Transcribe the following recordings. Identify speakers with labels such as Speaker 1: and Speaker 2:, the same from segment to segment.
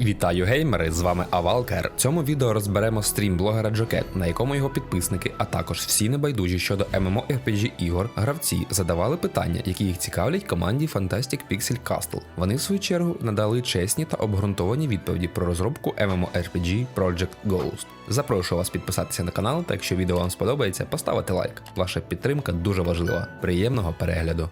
Speaker 1: Вітаю геймери! З вами Авалкер. В цьому відео розберемо стрім блогера Джокет, на якому його підписники, а також всі небайдужі щодо MMORPG ігор, гравці задавали питання, які їх цікавлять команді Fantastic Pixel Castle. Вони, в свою чергу, надали чесні та обґрунтовані відповіді про розробку MMORPG Project Ghost. Запрошую вас підписатися на канал, та якщо відео вам сподобається, поставити лайк. Ваша підтримка дуже важлива. Приємного перегляду!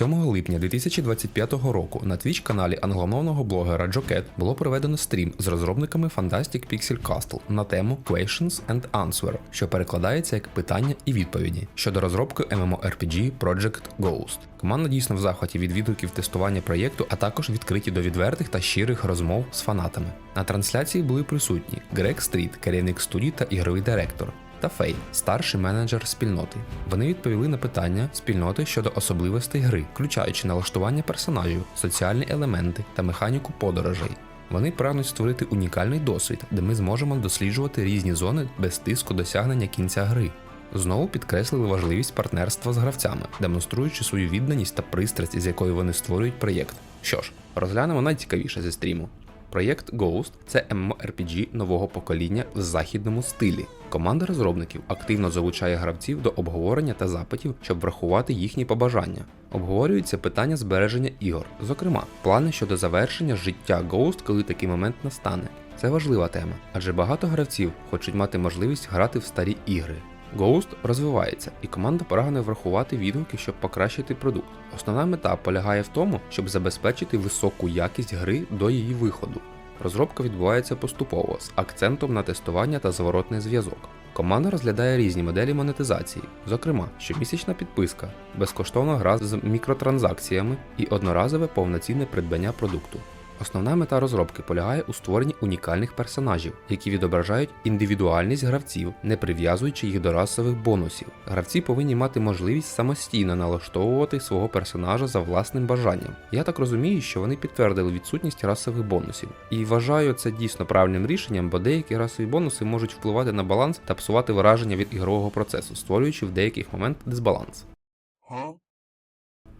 Speaker 1: 7 липня 2025 року на твіч каналі англомовного блогера Джокет було проведено стрім з розробниками Fantastic Pixel Castle на тему Questions and Answer, що перекладається як питання і відповіді щодо розробки MMORPG Project Ghost. Команда дійсно в захваті від відгуків тестування проєкту, а також відкриті до відвертих та щирих розмов з фанатами. На трансляції були присутні Грег Стріт, керівник студії та ігровий директор, та Фей, старший менеджер спільноти. Вони відповіли на питання спільноти щодо особливостей гри, включаючи налаштування персонажів, соціальні елементи та механіку подорожей. Вони прагнуть створити унікальний досвід, де ми зможемо досліджувати різні зони без тиску досягнення кінця гри. Знову підкреслили важливість партнерства з гравцями, демонструючи свою відданість та пристрасть, з якою вони створюють проєкт. Що ж, розглянемо найцікавіше зі стріму. Проєкт Ghost це MMORPG нового покоління в західному стилі. Команда розробників активно залучає гравців до обговорення та запитів, щоб врахувати їхні побажання. Обговорюються питання збереження ігор, зокрема, плани щодо завершення життя Ghost, коли такий момент настане. Це важлива тема, адже багато гравців хочуть мати можливість грати в старі ігри. Ghost розвивається, і команда прагне врахувати відгуки, щоб покращити продукт. Основна мета полягає в тому, щоб забезпечити високу якість гри до її виходу. Розробка відбувається поступово з акцентом на тестування та зворотний зв'язок. Команда розглядає різні моделі монетизації, зокрема, щомісячна підписка, безкоштовна гра з мікротранзакціями і одноразове повноцінне придбання продукту. Основна мета розробки полягає у створенні унікальних персонажів, які відображають індивідуальність гравців, не прив'язуючи їх до расових бонусів. Гравці повинні мати можливість самостійно налаштовувати свого персонажа за власним бажанням. Я так розумію, що вони підтвердили відсутність расових бонусів. І вважаю це дійсно правильним рішенням, бо деякі расові бонуси можуть впливати на баланс та псувати враження від ігрового процесу, створюючи в деяких моментах дисбаланс.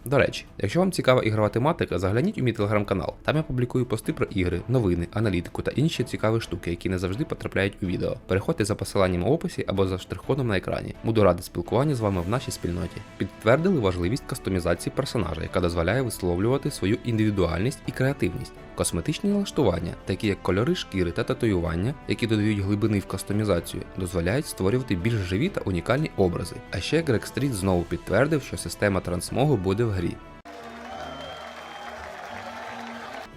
Speaker 1: До речі, якщо вам цікава ігрова тематика, загляніть у мій телеграм-канал. Там я публікую пости про ігри, новини, аналітику та інші цікаві штуки, які не завжди потрапляють у відео. Переходьте за посиланням у описі або за штрих-кодом на екрані. Буду радий спілкуванню з вами в нашій спільноті. Підтвердили важливість кастомізації персонажа, яка дозволяє висловлювати свою індивідуальність і креативність. Косметичні налаштування, такі як кольори шкіри та татуювання, які додають глибини в кастомізацію, дозволяють створювати більш живі та унікальні образи. А ще Грег Стріт знову підтвердив, що система трансмогу буде в грі.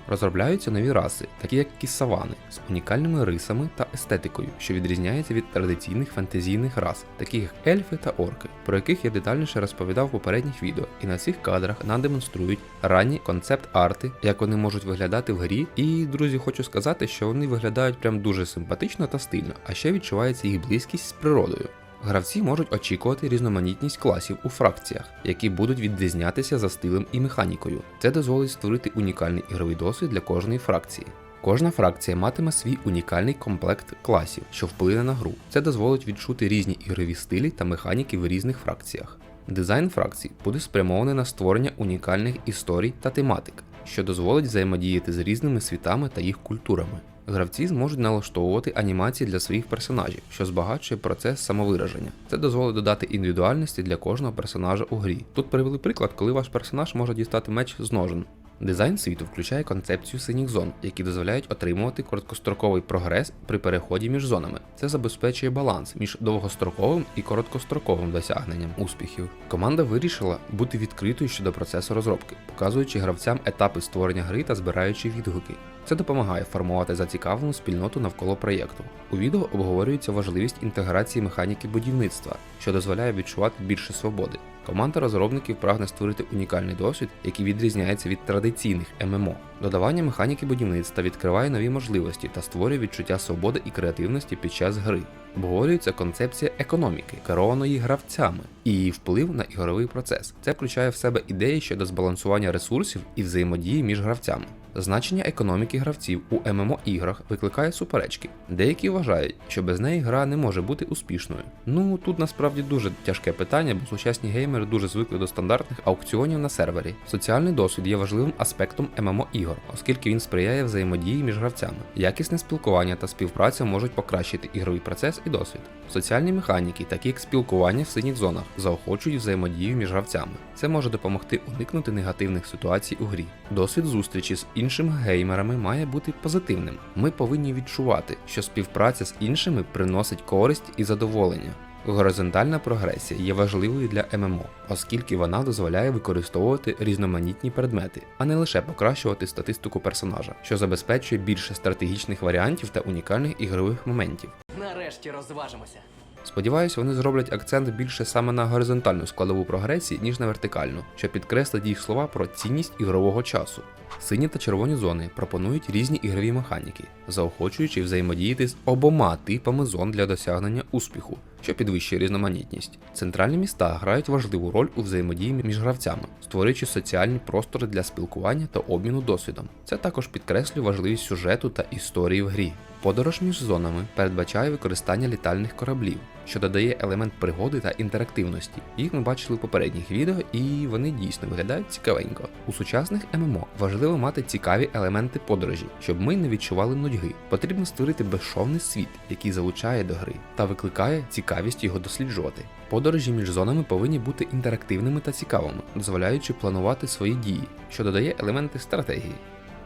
Speaker 1: Розробляються нові раси, такі як кісавани, з унікальними рисами та естетикою, що відрізняється від традиційних фантазійних рас, таких як ельфи та орки, про яких я детальніше розповідав в попередніх відео. І на цих кадрах нам демонструють ранні концепт-арти, як вони можуть виглядати в грі. І, друзі, хочу сказати, що вони виглядають прям дуже симпатично та стильно, а ще відчувається їх близькість з природою. Гравці можуть очікувати різноманітність класів у фракціях, які будуть відрізнятися за стилем і механікою. Це дозволить створити унікальний ігровий досвід для кожної фракції. Кожна фракція матиме свій унікальний комплект класів, що вплине на гру. Це дозволить відчути різні ігрові стилі та механіки в різних фракціях. Дизайн фракцій буде спрямований на створення унікальних історій та тематик, що дозволить взаємодіяти з різними світами та їх культурами. Гравці зможуть налаштовувати анімації для своїх персонажів, що збагачує процес самовираження. Це дозволить додати індивідуальності для кожного персонажа у грі. Тут привели приклад, коли ваш персонаж може дістати меч з ножен. Дизайн світу включає концепцію синіх зон, які дозволяють отримувати короткостроковий прогрес при переході між зонами. Це забезпечує баланс між довгостроковим і короткостроковим досягненням успіхів. Команда вирішила бути відкритою щодо процесу розробки, показуючи гравцям етапи створення гри та збираючи відгуки. Це допомагає формувати зацікавлену спільноту навколо проєкту. У відео обговорюється важливість інтеграції механіки будівництва, що дозволяє відчувати більше свободи. Команда розробників прагне створити унікальний досвід, який відрізняється від традиційних ММО. Додавання механіки будівництва відкриває нові можливості та створює відчуття свободи і креативності під час гри. Обговорюється концепція економіки, керованої гравцями, і її вплив на ігровий процес. Це включає в себе ідеї щодо збалансування ресурсів і взаємодії між гравцями. Значення економіки гравців у ММО іграх викликає суперечки. Деякі вважають, що без неї гра не може бути успішною. Ну тут насправді дуже тяжке питання, бо сучасні геймери дуже звикли до стандартних аукціонів на сервері. Соціальний досвід є важливим аспектом ММО ігор, оскільки він сприяє взаємодії між гравцями. Якісне спілкування та співпраця можуть покращити ігровий процес і досвід. Соціальні механіки, такі як спілкування в синіх зонах, заохочують взаємодію між гравцями. Це може допомогти уникнути негативних ситуацій у грі. Досвід зустрічі з іншими геймерами має бути позитивним. Ми повинні відчувати, що співпраця з іншими приносить користь і задоволення. Горизонтальна прогресія є важливою для ММО, оскільки вона дозволяє використовувати різноманітні предмети, а не лише покращувати статистику персонажа, що забезпечує більше стратегічних варіантів та унікальних ігрових моментів.
Speaker 2: Нарешті розважимося.
Speaker 1: Сподіваюсь, вони зроблять акцент більше саме на горизонтальну складову прогресії, ніж на вертикальну, що підкреслить їх слова про цінність ігрового часу. Сині та червоні зони пропонують різні ігрові механіки, заохочуючи взаємодіяти з обома типами зон для досягнення успіху, що підвищує різноманітність. Центральні міста грають важливу роль у взаємодії між гравцями, створюючи соціальні простори для спілкування та обміну досвідом. Це також підкреслює важливість сюжету та історії в грі. Подорож між зонами передбачає використання літальних кораблів, що додає елемент пригоди та інтерактивності. Їх ми бачили в попередніх відео, і вони дійсно виглядають цікавенько. У сучасних ММО важливо мати цікаві елементи подорожі, щоб ми не відчували нудьги. Потрібно створити безшовний світ, який залучає до гри та викликає цікавість його досліджувати. Подорожі між зонами повинні бути інтерактивними та цікавими, дозволяючи планувати свої дії, що додає елементи стратегії.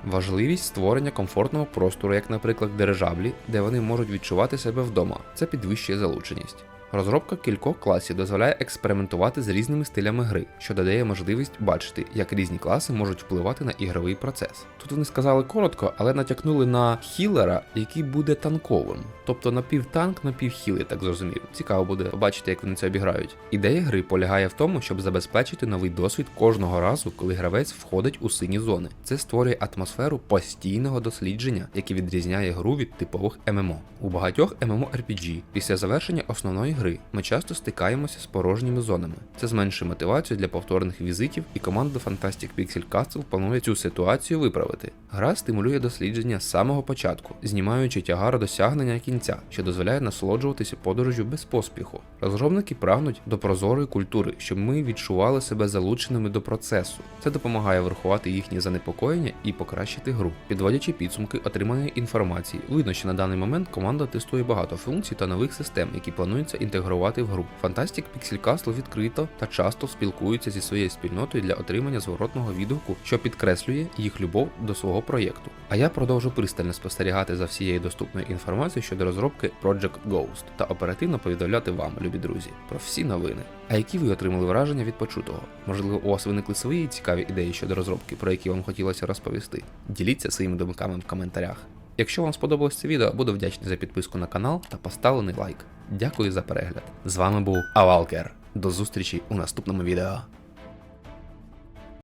Speaker 1: Важливість створення комфортного простору, як, наприклад, дирижаблі, де вони можуть відчувати себе вдома. Це підвищує залученість. Розробка кількох класів дозволяє експериментувати з різними стилями гри, що додає можливість бачити, як різні класи можуть впливати на ігровий процес. Тут вони сказали коротко, але натякнули на хілера, який буде танковим, тобто напівтанк, напівхіли, так зрозумів. Цікаво буде побачити, як вони це обіграють. Ідея гри полягає в тому, щоб забезпечити новий досвід кожного разу, коли гравець входить у сині зони. Це створює атмосферу постійного дослідження, яке відрізняє гру від типових ММО. У багатьох MMORPG після завершення основної гри ми часто стикаємося з порожніми зонами. Це зменшує мотивацію для повторних візитів, і команда Fantastic Pixel Castle планує цю ситуацію виправити. Гра стимулює дослідження з самого початку, знімаючи тягар досягнення кінця, що дозволяє насолоджуватися подорожю без поспіху. Розробники прагнуть до прозорої культури, щоб ми відчували себе залученими до процесу. Це допомагає врахувати їхні занепокоєння і покращити гру. Підводячи підсумки отриманої інформації, видно, що на даний момент команда тестує багато функцій та нових систем, які плануються інтегрувати в гру. Fantastic Pixel Castle відкрито та часто спілкуються зі своєю спільнотою для отримання зворотного відгуку, що підкреслює їх любов до свого проєкту. А я продовжу пристально спостерігати за всією доступною інформацією щодо розробки Project Ghost та оперативно повідомляти вам, любі друзі, про всі новини. А які ви отримали враження від почутого? Можливо, у вас виникли свої цікаві ідеї щодо розробки, про які вам хотілося розповісти? Діліться своїми думками в коментарях. Якщо вам сподобалось це відео, буду вдячний за підписку на канал та поставлений лайк. Дякую за перегляд. З вами був Авалкер. До зустрічі у наступному відео.